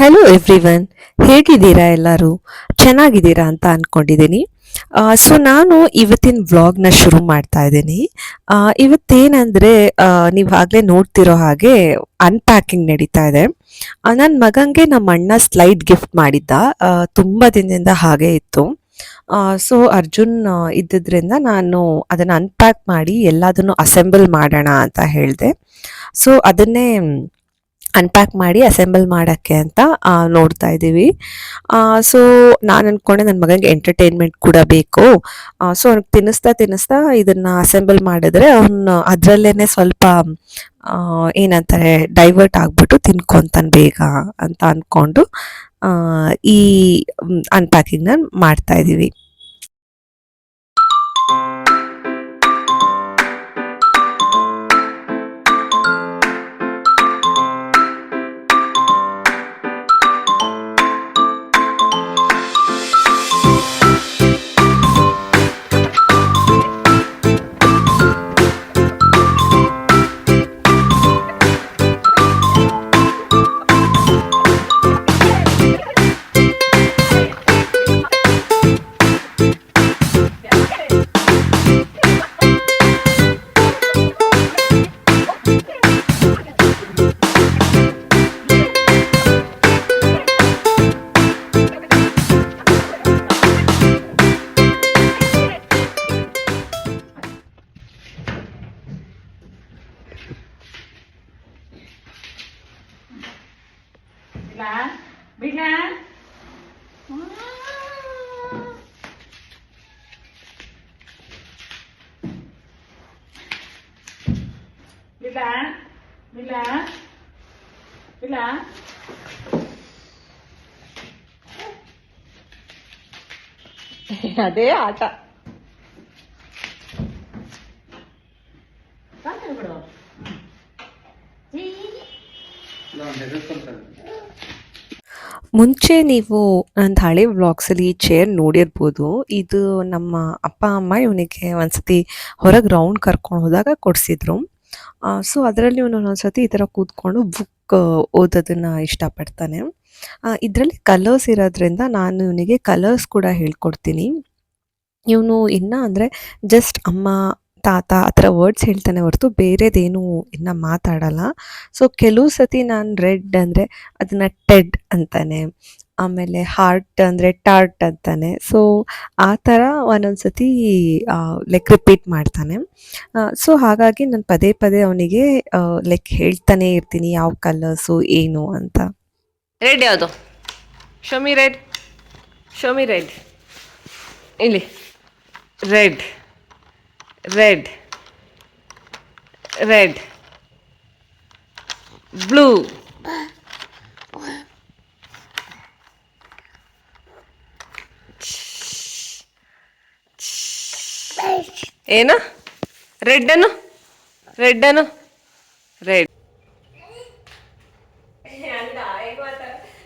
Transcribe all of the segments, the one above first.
Hello everyone ಹೇಗಿದ್ದೀರಾ ಎಲ್ಲರೂ? ಚೆನ್ನಾಗಿದ್ದೀರಾ ಅಂತ ಅಂದ್ಕೊಂಡಿದ್ದೀನಿ ಸೊ ನಾನು ಇವತ್ತಿನ ವ್ಲಾಗ್ನ ಶುರು ಮಾಡ್ತಾ ಇದ್ದೀನಿ. ಇವತ್ತೇನಂದರೆ ನೀವು ಆಗಲೇ ನೋಡ್ತಿರೋ ಹಾಗೆ ಅನ್ಪ್ಯಾಕಿಂಗ್ ನಡೀತಾ ಇದೆ. ನನ್ನ ಮಗಂಗೆ ನಮ್ಮ ಅಣ್ಣ ಸ್ಲೈಡ್ ಗಿಫ್ಟ್ ಮಾಡಿದ್ದ. ತುಂಬ ದಿನದಿಂದ ಹಾಗೆ ಇತ್ತು. ಸೊ ಅರ್ಜುನ್ ಇದ್ದಿದ್ದರಿಂದ ನಾನು ಅದನ್ನು ಅನ್ಪ್ಯಾಕ್ ಮಾಡಿ ಎಲ್ಲದನ್ನು ಅಸೆಂಬಲ್ ಮಾಡೋಣ ಅಂತ ಹೇಳಿದೆ. ಸೊ ಅದನ್ನೇ ಅನ್ಪ್ಯಾಕ್ ಮಾಡಿ ಅಸೆಂಬಲ್ ಮಾಡೋಕ್ಕೆ ಅಂತ ನೋಡ್ತಾ ಇದ್ದೀವಿ. ಸೊ ನಾನು ಅಂದ್ಕೊಂಡೆ ನನ್ನ ಮಗನಿಗೆ ಎಂಟರ್ಟೈನ್ಮೆಂಟ್ ಕೂಡ ಬೇಕು. ಸೊ ಅವ್ನಿಗೆ ತಿನ್ನಿಸ್ತಾ ತಿನ್ನಿಸ್ತಾ ಇದನ್ನು ಅಸೆಂಬಲ್ ಮಾಡಿದ್ರೆ ಅವನು ಅದರಲ್ಲೇ ಸ್ವಲ್ಪ ಏನಂತಾರೆ ಡೈವರ್ಟ್ ಆಗಿಬಿಟ್ಟು ತಿನ್ಕೊಂತಾನೆ ಬೇಗ ಅಂತ ಅಂದ್ಕೊಂಡು ಈ ಅನ್ಪ್ಯಾಕಿಂಗ್ನ ಮಾಡ್ತಾ ಇದ್ದೀವಿ. plan. Big hand. Big hand. Big hand. Big hand. అదే ఆట ఇప్పుడు ಮುಂಚೆ ನೀವು ನನ್ನ ಹಳೆ ವ್ಲಾಗ್ಸಲ್ಲಿ ಈ ಚೇರ್ ನೋಡಿರ್ಬೋದು. ಇದು ನಮ್ಮ ಅಪ್ಪ, ಅಮ್ಮ ಇವನಿಗೆ ಒಂದ್ಸತಿ ಹೊರಗೆ ರೌಂಡ್ ಕರ್ಕೊಂಡು ಹೋದಾಗ ಕೊಡಿಸಿದ್ರು. ಸೊ ಅದರಲ್ಲಿ ಇವನು ಒಂದೊಂದ್ಸತಿ ಈ ಥರ ಕೂತ್ಕೊಂಡು ಬುಕ್ ಓದೋದನ್ನು ಇಷ್ಟಪಡ್ತಾನೆ. ಇದರಲ್ಲಿ ಕಲರ್ಸ್ ಇರೋದ್ರಿಂದ ನಾನು ಇವನಿಗೆ ಕಲರ್ಸ್ ಕೂಡ ಹೇಳ್ಕೊಡ್ತೀನಿ. ಇವನು ಇನ್ನ ಅಂದರೆ ಜಸ್ಟ್ ಅಮ್ಮ ತಾತ ಆ ಥರ ವರ್ಡ್ಸ್ ಹೇಳ್ತಾನೆ ಹೊರತು ಬೇರೆದೇನು ಇನ್ನು ಮಾತಾಡಲ್ಲ. ಸೊ ಕೆಲವು ಸತಿ ನಾನು ರೆಡ್ ಅಂದರೆ ಅದನ್ನು ಟೆಡ್ ಅಂತಾನೆ ಆಮೇಲೆ ಹಾರ್ಟ್ ಅಂದರೆ ಟಾರ್ಟ್ ಅಂತಾನೆ. ಸೊ ಆ ಥರ ಒಂದೊಂದು ಸತಿ ಲೈಕ್ ರಿಪೀಟ್ ಮಾಡ್ತಾನೆ. ಸೊ ಹಾಗಾಗಿ ನಾನು ಪದೇ ಪದೇ ಅವನಿಗೆ ಲೈಕ್ ಹೇಳ್ತಾನೆ ಇರ್ತೀನಿ ಯಾವ ಕಲರ್ಸು ಏನು ಅಂತ. ರೆಡ್ ಯಾವುದು? Show me red show me red ಇಲ್ಲಿ. ರೆಡ್ ರೆಡ್ ರೆಡ್ ಬ್ಲೂ ಏನು? ರೆಡ್ ರೆಡ್ಡನು? ರೆಡ್. ಅಂದ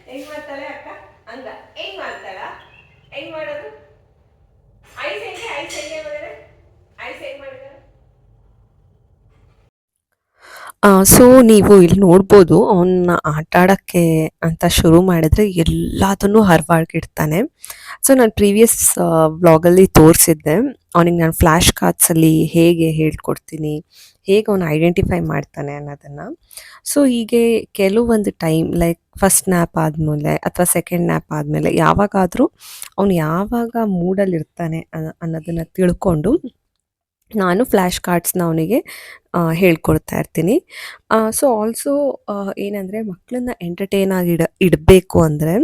ಹೆಂಗ್ ಮಾಡ್ತಾಳೆ ಅಕ್ಕ? ಅಂದ, ಹೆಂಗ್ ಮಾಡ್ತಾಳ? ಹೆಂಗ್ ಮಾಡೋದು ಐಸ್ ಹೆಂಗೆ ಐಸ್ ಹೆಂಗೆ ಮಾಡಿದ್ರೆ ಐಸ್ ಹೆಂಗ್ ಮಾಡಿದ್ರೆ ಸೊ ನೀವು ಇಲ್ಲಿ ನೋಡ್ಬೋದು ಅವನ್ನ ಆಟ ಆಡೋಕ್ಕೆ ಅಂತ ಶುರು ಮಾಡಿದ್ರೆ ಎಲ್ಲದನ್ನು ಹರವಾಡ್ಗಿಡ್ತಾನೆ. ಸೊ ನಾನು ಪ್ರೀವಿಯಸ್ ವ್ಲಾಗಲ್ಲಿ ತೋರಿಸಿದ್ದೆ. ಅವನಿಗೆ ನಾನು ಫ್ಲ್ಯಾಶ್ ಕಾರ್ಡ್ಸಲ್ಲಿ ಹೇಗೆ ಹೇಳ್ಕೊಡ್ತೀನಿ, ಹೇಗೆ ಅವನು ಐಡೆಂಟಿಫೈ ಮಾಡ್ತಾನೆ ಅನ್ನೋದನ್ನು. ಸೊ ಹೀಗೆ ಕೆಲವೊಂದು ಟೈಮ್ ಲೈಕ್ ಫಸ್ಟ್ ನ್ಯಾಪ್ ಆದಮೇಲೆ ಅಥವಾ ಸೆಕೆಂಡ್ ನ್ಯಾಪ್ ಆದಮೇಲೆ ಯಾವಾಗಾದರೂ ಅವನು ಯಾವಾಗ ಮೂಡಲ್ಲಿರ್ತಾನೆ ಅನ್ನೋ- ಅನ್ನೋದನ್ನು ತಿಳ್ಕೊಂಡು ನಾನು ಫ್ಲ್ಯಾಶ್ ಕಾರ್ಡ್ಸ್ನ ಅವನಿಗೆ ಹೇಳ್ಕೊಡ್ತಾ ಇರ್ತೀನಿ. ಸೊ ಆಲ್ಸೋ ಏನಂದರೆ ಮಕ್ಕಳನ್ನ ಎಂಟರ್ಟೈನ್ ಆಗಿ ಇಡ, ಇಡಬೇಕು ಅಂದರೆ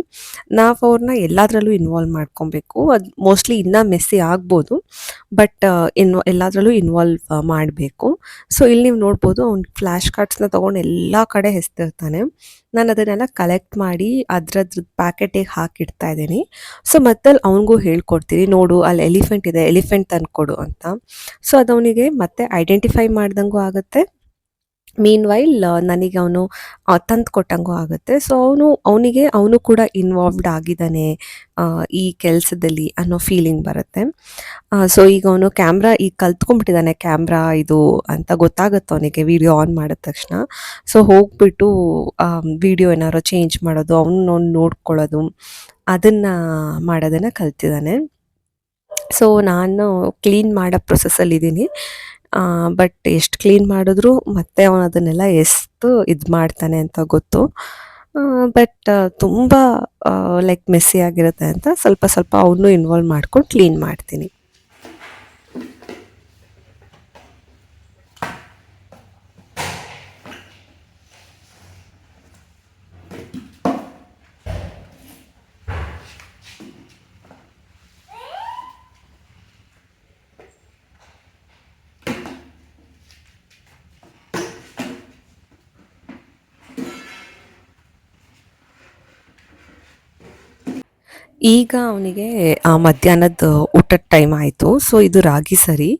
ನಾವು ಅವ್ರನ್ನ ಎಲ್ಲದರಲ್ಲೂ ಇನ್ವಾಲ್ವ್ ಮಾಡ್ಕೊಬೇಕು. ಅದು ಮೋಸ್ಟ್ಲಿ ಇನ್ನೂ ಮೆಸ್ಸಿ ಆಗ್ಬೋದು ಬಟ್ ಇನ್ವ ಎಲ್ಲದರಲ್ಲೂ ಇನ್ವಾಲ್ವ್ ಮಾಡಬೇಕು. ಸೊ ಇಲ್ಲಿ ನೀವು ನೋಡ್ಬೋದು ಅವ್ನು ಫ್ಲ್ಯಾಶ್ ಕಾರ್ಡ್ಸ್ನ ತೊಗೊಂಡು ಎಲ್ಲ ಕಡೆ ಹೆಸ್ತಿರ್ತಾನೆ. ನಾನು ಅದನ್ನೆಲ್ಲ ಕಲೆಕ್ಟ್ ಮಾಡಿ ಅದ್ರದ್ರ ಪ್ಯಾಕೆಟಿಗೆ ಹಾಕಿಡ್ತಾ ಇದ್ದೀನಿ. ಸೊ ಮತ್ತೆ ಅವನಿಗೂ ಹೇಳ್ಕೊಡ್ತೀನಿ, ನೋಡು ಅಲ್ಲಿ ಎಲಿಫೆಂಟ್ ಇದೆ ಎಲಿಫೆಂಟ್ ತಂದ್ಕೊಡು ಅಂತ. ಸೊ ಅದು ಅವನಿಗೆ ಮತ್ತೆ ಐಡೆಂಟಿಫೈ ಮಾಡ್ದಂಗೂ ಆಗುತ್ತೆ. ಮೀನ್ ವೈಲ್ ನನಗೆ ಅವನು ತಂದು ಕೊಟ್ಟಂಗೂ ಆಗುತ್ತೆ. ಸೊ ಅವನು, ಅವನಿಗೆ, ಅವನು ಕೂಡ ಇನ್ವಾಲ್ವ್ಡ್ ಆಗಿದ್ದಾನೆ ಈ ಕೆಲಸದಲ್ಲಿ ಅನ್ನೋ ಫೀಲಿಂಗ್ ಬರುತ್ತೆ. ಸೊ ಈಗ ಅವನು ಕ್ಯಾಮ್ರಾ ಈಗ ಕಲ್ತ್ಕೊಂಡ್ಬಿಟ್ಟಿದ್ದಾನೆ ಕ್ಯಾಮ್ರಾ ಇದು ಅಂತ ಗೊತ್ತಾಗುತ್ತೆ ಅವನಿಗೆ ವಿಡಿಯೋ ಆನ್ ಮಾಡಿದ ತಕ್ಷಣ. ಸೊ ಹೋಗ್ಬಿಟ್ಟು ವಿಡಿಯೋ ಏನಾದ್ರು ಚೇಂಜ್ ಮಾಡೋದು ಅವನು ನೋಡ್ಕೊಳ್ಳೋದು, ಅದನ್ನು ಮಾಡೋದನ್ನು ಕಲ್ತಿದ್ದಾನೆ. ಸೊ ನಾನು ಕ್ಲೀನ್ ಮಾಡೋ ಪ್ರೊಸೆಸ್ಸಲ್ಲಿದ್ದೀನಿ ಬಟ್ ಎಷ್ಟು ಕ್ಲೀನ್ ಮಾಡಿದ್ರು ಮತ್ತೆ ಅವನು ಅದನ್ನೆಲ್ಲ ಎಸ್ತು ಇದು ಮಾಡ್ತಾನೆ ಅಂತ ಗೊತ್ತು. ಬಟ್ ತುಂಬ ಲೈಕ್ ಮೆಸ್ಸಿ ಆಗಿರುತ್ತೆ ಅಂತ ಸ್ವಲ್ಪ ಸ್ವಲ್ಪ ಅವನು ಇನ್ವಾಲ್ವ್ ಮಾಡ್ಕೊಂಡು ಕ್ಲೀನ್ ಮಾಡ್ತೀನಿ. ಈಗ ಅವನಿಗೆ ಮಧ್ಯಾಹ್ನದ ಊಟದ ಟೈಮ್ ಆಯಿತು. ಸೊ ಇದು ರಾಗಿ ಸರಿ.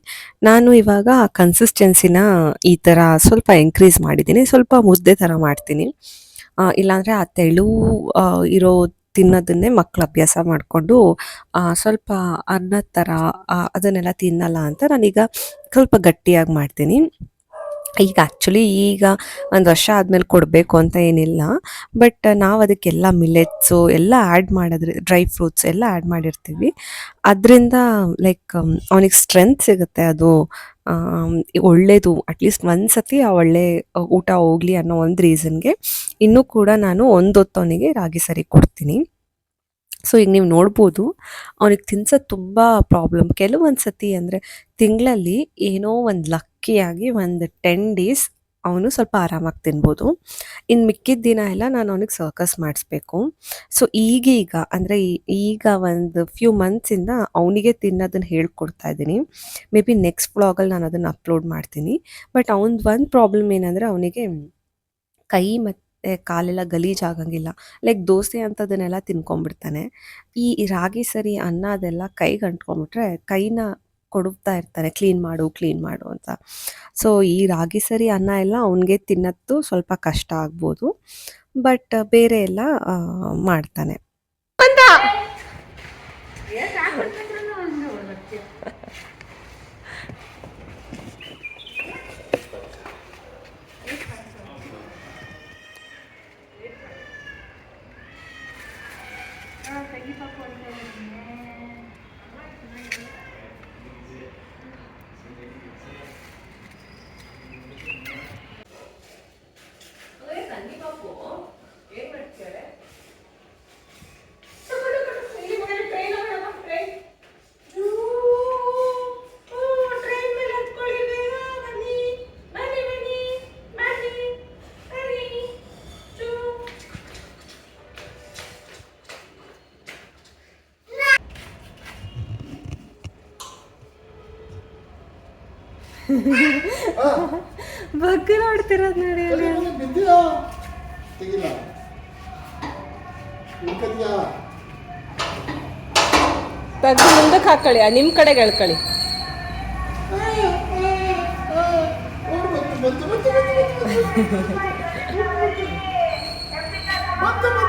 ನಾನು ಇವಾಗ ಕನ್ಸಿಸ್ಟೆನ್ಸಿನ ಈ ಥರ ಸ್ವಲ್ಪ ಎಂಕ್ರೀಸ್ ಮಾಡಿದ್ದೀನಿ. ಸ್ವಲ್ಪ ಮುದ್ದೆ ಥರ ಮಾಡ್ತೀನಿ. ಆ, ಇಲ್ಲಾಂದರೆ ಆ ತೆಳು ಇರೋ ತಿನ್ನೋದನ್ನೇ ಮಕ್ಕಳು ಅಭ್ಯಾಸ ಮಾಡಿಕೊಂಡು ಸ್ವಲ್ಪ ಅನ್ನದ ಥರ ಅದನ್ನೆಲ್ಲ ತಿನ್ನಲ್ಲ ಅಂತ ನಾನೀಗ ಸ್ವಲ್ಪ ಗಟ್ಟಿಯಾಗಿ ಮಾಡ್ತೀನಿ. ಈಗ ಆ್ಯಕ್ಚುಲಿ ಈಗ ಒಂದು ವರ್ಷ ಆದಮೇಲೆ ಕೊಡಬೇಕು ಅಂತ ಏನಿಲ್ಲ ಬಟ್ ನಾವು ಅದಕ್ಕೆಲ್ಲ ಮಿಲೆಟ್ಸು ಎಲ್ಲ ಆ್ಯಡ್ ಮಾಡಿದ್ರೆ ಡ್ರೈ ಫ್ರೂಟ್ಸ್ ಎಲ್ಲ ಆ್ಯಡ್ ಮಾಡಿರ್ತೀವಿ. ಅದರಿಂದ ಲೈಕ್ ಅವನಿಗೆ ಸ್ಟ್ರೆಂತ್ ಸಿಗುತ್ತೆ ಅದು ಒಳ್ಳೆಯದು ಅಟ್ಲೀಸ್ಟ್ ಒಂದು ಸತಿ ಆ ಒಳ್ಳೆ ಊಟ ಹೋಗಲಿ ಅನ್ನೋ ಒಂದು ರೀಸನ್ಗೆ ಇನ್ನೂ ಕೂಡ ನಾನು ಒಂದು ಹೊತ್ತು ಅವನಿಗೆ ರಾಗಿ ಸರಿ ಕೊಡ್ತೀನಿ. ಸೊ ಈಗ ನೀವು ನೋಡ್ಬೋದು, ಅವ್ನಿಗೆ ತಿನ್ಸೋದು ತುಂಬ ಪ್ರಾಬ್ಲಮ್ ಕೆಲವೊಂದು ಸತಿ ಅಂದರೆ ತಿಂಗಳಲ್ಲಿ ಏನೋ ಒಂದು ಲಕ್ಕಿಯಾಗಿ ಒಂದು ಟೆನ್ ಡೇಸ್ ಅವನು ಸ್ವಲ್ಪ ಆರಾಮಾಗಿ ತಿನ್ಬೋದು. ಇನ್ನು ಮಿಕ್ಕಿದ ದಿನ ಎಲ್ಲ ನಾನು ಅವನಿಗೆ ಸರ್ಕಸ್ ಮಾಡಿಸ್ಬೇಕು. ಸೊ ಈಗೀಗ ಅಂದರೆ ಈಗ ಒಂದು ಫ್ಯೂ ಮಂತ್ಸಿಂದ ಅವನಿಗೆ ತಿನ್ನೋದನ್ನು ಹೇಳ್ಕೊಡ್ತಾ ಇದ್ದೀನಿ. ಮೇ ಬಿ ನೆಕ್ಸ್ಟ್ ಬ್ಲಾಗಲ್ಲಿ ನಾನು ಅದನ್ನು ಅಪ್ಲೋಡ್ ಮಾಡ್ತೀನಿ. ಬಟ್ ಅವನ ಒಂದು ಪ್ರಾಬ್ಲಮ್ ಏನಂದರೆ ಅವನಿಗೆ ಕೈ ಮತ್ತು ಕಾಲೆಲ್ಲ ಗಲೀಜ್ ಆಗಂಗಿಲ್ಲ. ಲೈಕ್ ದೋಸೆ ಅಂಥದ್ದನ್ನೆಲ್ಲ ತಿನ್ಕೊಂಡ್ಬಿಡ್ತಾನೆ ಈ ಈ ರಾಗಿ ಸರಿ ಅನ್ನ ಅದೆಲ್ಲ ಕೈಗೆ ಅಂಟ್ಕೊಂಡ್ಬಿಟ್ರೆ ಕೈನ ಕೊಡುತ್ತಾ ಇರ್ತಾನೆ. ಕ್ಲೀನ್ ಮಾಡು ಕ್ಲೀನ್ ಮಾಡು ಅಂತ. ಸೊ ಈ ರಾಗಿ ಸರಿ ಅನ್ನ ಎಲ್ಲ ಅವನಿಗೆ ತಿನ್ನೋದು ಸ್ವಲ್ಪ ಕಷ್ಟ ಆಗ್ಬೋದು. ಬಟ್ ಬೇರೆ ಎಲ್ಲ ಮಾಡ್ತಾನೆ. ಬಗ್ಗೆ ನೋಡ್ತಿರೋದು ನೋಡಿ ತಗ್ಗು ಮುಂದಕ್ಕೆ ಹಾಕೊಳ್ಳಿ ನಿಮ್ಮ ಕಡೆಗೆ ಎಳ್ಕೊಳ್ಳಿ ಬಂತು ಬಂತು. ಬಂತು ಬಂತು.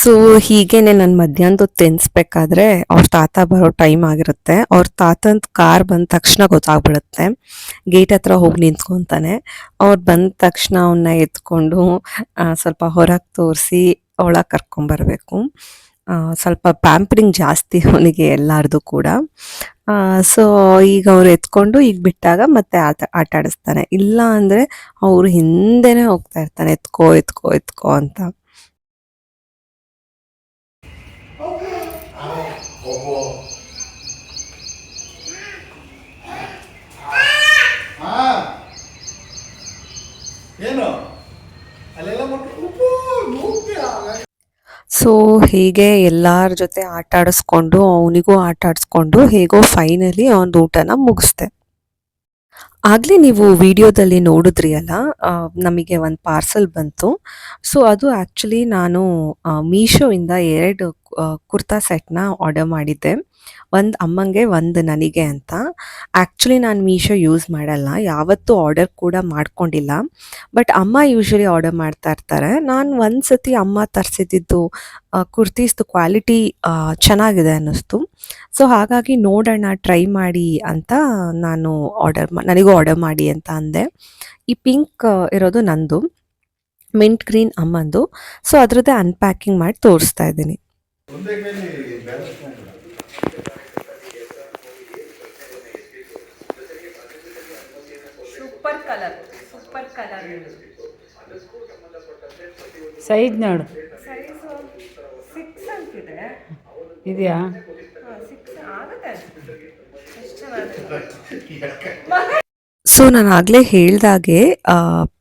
ಸೊ ಹೀಗೇನೆ ನಾನು ಮಧ್ಯಾಹ್ನದ ಹೊತ್ತು ತಿನ್ಸ್ಬೇಕಾದ್ರೆ ಅವ್ರ ತಾತ ಬರೋ ಟೈಮ್ ಆಗಿರುತ್ತೆ. ಅವ್ರ ತಾತಂದು ಕಾರ್ ಬಂದ ತಕ್ಷಣ ಗೊತ್ತಾಗ್ಬಿಡುತ್ತೆ. ಗೇಟ್ ಹತ್ರ ಹೋಗಿ ನಿಂತ್ಕೊತಾನೆ. ಅವ್ರು ಬಂದ ತಕ್ಷಣ ಅವನ್ನ ಎತ್ಕೊಂಡು ಸ್ವಲ್ಪ ಹೊರಗೆ ತೋರಿಸಿ ಒಳಗೆ ಕರ್ಕೊಂಬರ್ಬೇಕು. ಸ್ವಲ್ಪ ಪ್ಯಾಂಪ್ರಿಂಗ್ ಜಾಸ್ತಿ ಅವನಿಗೆ ಎಲ್ಲಾರ್ದು ಕೂಡ. ಸೊ ಈಗ ಅವ್ರು ಎತ್ಕೊಂಡು ಈಗ ಬಿಟ್ಟಾಗ ಮತ್ತೆ ಆಟ ಆಟ ಆಡಿಸ್ತಾನೆ ಇಲ್ಲ ಅಂದ್ರೆ ಅವ್ರು ಹಿಂದೆನೇ ಹೋಗ್ತಾ ಇರ್ತಾನೆ, ಎತ್ಕೋ ಎತ್ಕೋ ಎತ್ಕೋ ಅಂತ. ಹೀಗೆ ಎಲ್ಲರ ಜೊತೆ ಆಟ ಆಡಿಸ್ಕೊಂಡು ಅವನಿಗೂ ಆಟ ಆಡಿಸ್ಕೊಂಡು ಹೇಗೋ ಫೈನಲಿ ಅವನ ಊಟನ ಮುಗಿಸ್ದೆ. ಆಗಲೇ ನೀವು ವಿಡಿಯೋದಲ್ಲಿ ನೋಡಿದ್ರಿ ಅಲ್ಲ ನಮಗೆ ಒಂದು ಪಾರ್ಸಲ್ ಬಂತು. ಸೊ ಅದು ಆ್ಯಕ್ಚುಲಿ ನಾನು ಮೀಶೋ ಮೀಶೋಯಿಂದ ಎರಡು ಕುರ್ತಾ ಸೆಟ್ನ ಆರ್ಡರ್ ಮಾಡಿದ್ದೆ. ಒಂದು ಅಮ್ಮಂಗೆ ಒಂದು ನನಗೆ ಅಂತ. ಆ್ಯಕ್ಚುಲಿ ನಾನು ಮೀಶೋ ಯೂಸ್ ಮಾಡಲ್ಲ. ಯಾವತ್ತೂ ಆರ್ಡರ್ ಕೂಡ ಮಾಡ್ಕೊಂಡಿಲ್ಲ. ಬಟ್ ಅಮ್ಮ ಯೂಶ್ವಲಿ ಆರ್ಡರ್ ಮಾಡ್ತಾ ಇರ್ತಾರೆ. ನಾನು ಒಂದು ಸತಿ ಅಮ್ಮ ತರಿಸಿದ್ದು ಕುರ್ತೀಸ್ದು ಕ್ವಾಲಿಟಿ ಚೆನ್ನಾಗಿದೆ ಅನ್ನಿಸ್ತು. ಸೊ ಹಾಗಾಗಿ ನೋಡೋಣ ಟ್ರೈ ಮಾಡಿ ಅಂತ ನಾನು ಆರ್ಡರ್ ನನಗೂ ಆರ್ಡರ್ ಮಾಡಿ ಅಂತ ಅಂದೆ. ಈ ಪಿಂಕ್ ಇರೋದು ನಂದು. ಮಿಂಟ್ ಗ್ರೀನ್ ಅಮ್ಮಂದು. ಸೊ ಅದರದ್ದೇ ಅನ್ಪ್ಯಾಕಿಂಗ್ ಮಾಡಿ ತೋರಿಸ್ತಾ ಇದ್ದೀನಿ. ಒಂದೇ ಕೈಲಿ ಬ್ಯಾಲೆನ್ಸ್ ಮಾಡಿಲ್ಲ super colour super colour size ನೋಡು. ಸೈಜ್ ಸಿಕ್ಸ್ ಅಂತಿದೆ. ಇದೆಯಾ? ಸಿಕ್ಸ್ ಆಗುತ್ತೆ. ಎಷ್ಟು ಚೆನ್ನಾಗಿದೆ. ಸೊ ನಾನು ಆಗಲೇ ಹೇಳ್ದಾಗೆ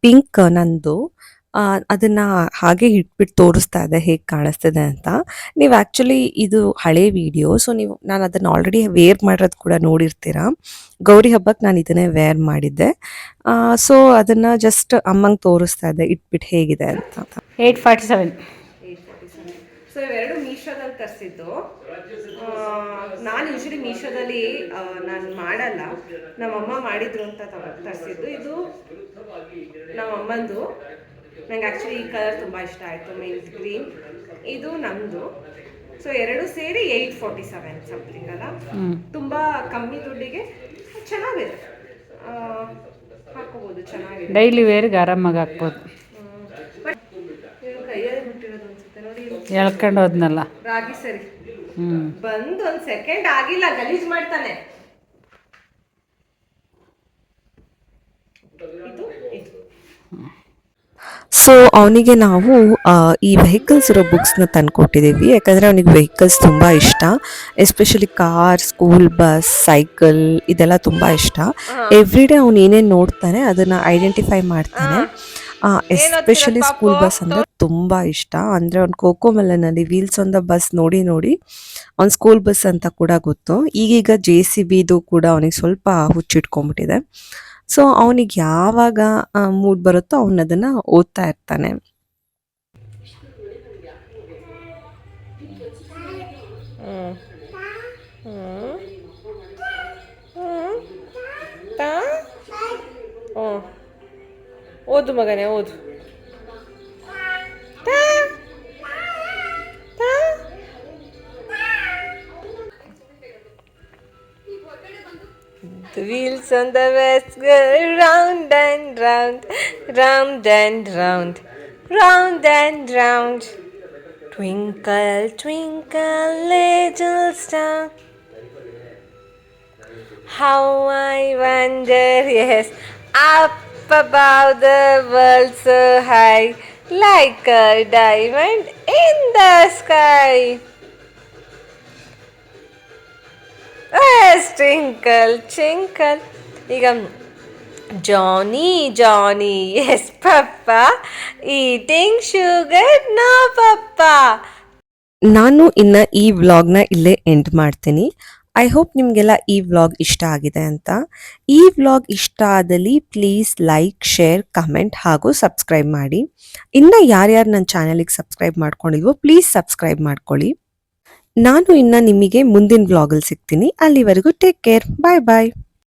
ಪಿಂಕ್ ನಂದು ಅದನ್ನ ಹಾಗೆ ಇಟ್ಬಿಟ್ಟು ತೋರಿಸ್ತಾ ಇದೆ ಹೇಗೆ ಕಾಣಿಸ್ತಿದೆ ಅಂತ. ನೀವು ಆ್ಯಕ್ಚುಲಿ ಇದು ಹಳೆ ವಿಡಿಯೋ ಸೊ ನೀವು ನಾನು ಅದನ್ನು ಆಲ್ರೆಡಿ ವೇರ್ ಮಾಡಿರೋದು ಕೂಡ ನೋಡಿರ್ತೀರಾ. ಗೌರಿ ಹಬ್ಬಕ್ಕೆ ನಾನು ಇದನ್ನೇ ವೇರ್ ಮಾಡಿದ್ದೆ. ಸೊ ಅದನ್ನು ಜಸ್ಟ್ ಅಮ್ಮಂಗೆ ತೋರಿಸ್ತಾ ಇದೆ ಇಟ್ಬಿಟ್ಟು ಹೇಗಿದೆ ಅಂತ. ಏಯ್ಟ್ ಫಾರ್ಟಿ ಸೆವೆನ್ ಸೊ ಇವೆರಡು ಮೀಶೋದಲ್ಲಿ ತರಿಸಿದ್ದು. ನಾನು ಯೂಶಲಿ ಮೀಶೋದಲ್ಲಿ ನಾನು ಮಾಡಲ್ಲ. ನಮ್ಮಮ್ಮ ಮಾಡಿದ್ರು ಅಂತ ತರಿಸಿದ್ದು. ಇದು ನಮ್ಮಮ್ಮಂದು. ನಂಗೆ ಆ್ಯಕ್ಚುಲಿ ಈ ಕಲರ್ ತುಂಬ ಇಷ್ಟ ಆಯಿತು ಮೀನ್ಸ್ ಗ್ರೀನ್ ಇದು ನಮ್ಮದು ಸೊ ಎರಡು ಸೇರಿ ಏಯ್ಟ್ ಫೋರ್ಟಿ ಸೆವೆನ್ ಸಮಥಿಂಗ್ ಅಲ್ಲ? ತುಂಬ ಕಮ್ಮಿ ದುಡ್ಡಿಗೆ ಚೆನ್ನಾಗಿದೆ. ಹಾಕೋಬೋದು ಚೆನ್ನಾಗಿದೆ. ಡೈಲಿ ವೇರ್ಗೆ ಆರಾಮಾಗಿ ಹಾಕ್ಬೋದು. ಎಳ್ಕೊಂಡು ಹೋದ್ನಲ್ಲ ರಾಗಿ ಸರಿ. ಬಂದು ಒಂದು ಸೆಕೆಂಡ್ ಆಗಿಲ್ಲ ಗಲೀಜ್ ಮಾಡ್ತಾನೆ. ಇದು ಇದು. ಸೊ ಅವನಿಗೆ ನಾವು ಈ ವೆಹಿಕಲ್ಸ್ ಇರೋ ಬುಕ್ಸ್ನ ತಂದುಕೊಟ್ಟಿದ್ದೀವಿ. ಯಾಕಂದರೆ ಅವನಿಗೆ ವೆಹಿಕಲ್ಸ್ ತುಂಬ ಇಷ್ಟ. Especially car school bus cycle ಇದೆಲ್ಲ ತುಂಬ ಇಷ್ಟ. ಎವ್ರಿ ಡೇ ಅವನು ಏನೇನು ನೋಡ್ತಾನೆ ಅದನ್ನು ಐಡೆಂಟಿಫೈ ಮಾಡ್ತಾನೆ. ಎಸ್ಪೆಷಲಿ ಸ್ಕೂಲ್ ಬಸ್ ಅಂದರೆ ತುಂಬ ಇಷ್ಟ. ಅಂದರೆ ಅವ್ನು ಕೋಕೋ ಮೆಲನಲ್ಲಿ ವೀಲ್ಸ್ ಆನ್ ದ ಬಸ್ ನೋಡಿ ನೋಡಿ ಅವ್ನು ಸ್ಕೂಲ್ ಬಸ್ ಅಂತ ಕೂಡ ಗೊತ್ತು. ಈಗೀಗ ಜೆ ಸಿ ಬಿದು ಕೂಡ ಅವನಿಗೆ ಸ್ವಲ್ಪ ಹುಚ್ಚಿಟ್ಕೊಂಡ್ಬಿಟ್ಟಿದೆ. ಸೊ ಅವನಿಗೆ ಯಾವಾಗ ಮೂಡ್ ಬರುತ್ತೋ ಅವನು ಅದನ್ನ ಓದ್ತಾ ಇರ್ತಾನೆ. ಓದು ಮಗನೇ ಓದು. On the west go round and round, round and round, round and round. Twinkle, twinkle, little star. How I wonder, yes, up above the world so high, like a diamond in the sky. Yes, twinkle, twinkle. ಈಗ Johny Johny yes papa. Eating sugar no papa. ನಾನು ಇನ್ನ ಈ ವ್ಲಾಗ್ನ ಇಲ್ಲೇ end ಮಾಡ್ತೀನಿ. I hope ನಿಮಗೆಲ್ಲ ಈ vlog ಇಷ್ಟ ಆಗಿದೆ ಅಂತ. ಈ ವ್ಲಾಗ್ ಇಷ್ಟ ಆದಲ್ಲಿ ಪ್ಲೀಸ್ ಲೈಕ್ ಶೇರ್ ಕಮೆಂಟ್ ಹಾಗೂ ಸಬ್ಸ್ಕ್ರೈಬ್ ಮಾಡಿ. ಇನ್ನು ಯಾರ್ಯಾರು ನನ್ನ ಚಾನಲಿಗೆ ಸಬ್ಸ್ಕ್ರೈಬ್ ಮಾಡ್ಕೊಂಡಿದ್ವೋ ಪ್ಲೀಸ್ ಸಬ್ಸ್ಕ್ರೈಬ್ ಮಾಡ್ಕೊಳ್ಳಿ. ನಾನು ಇನ್ನು ನಿಮಗೆ ಮುಂದಿನ ವ್ಲಾಗಲ್ಲಿ ಸಿಗ್ತೀನಿ. ಅಲ್ಲಿವರೆಗೂ ಟೇಕ್ ಕೇರ್ ಬಾಯ್ ಬಾಯ್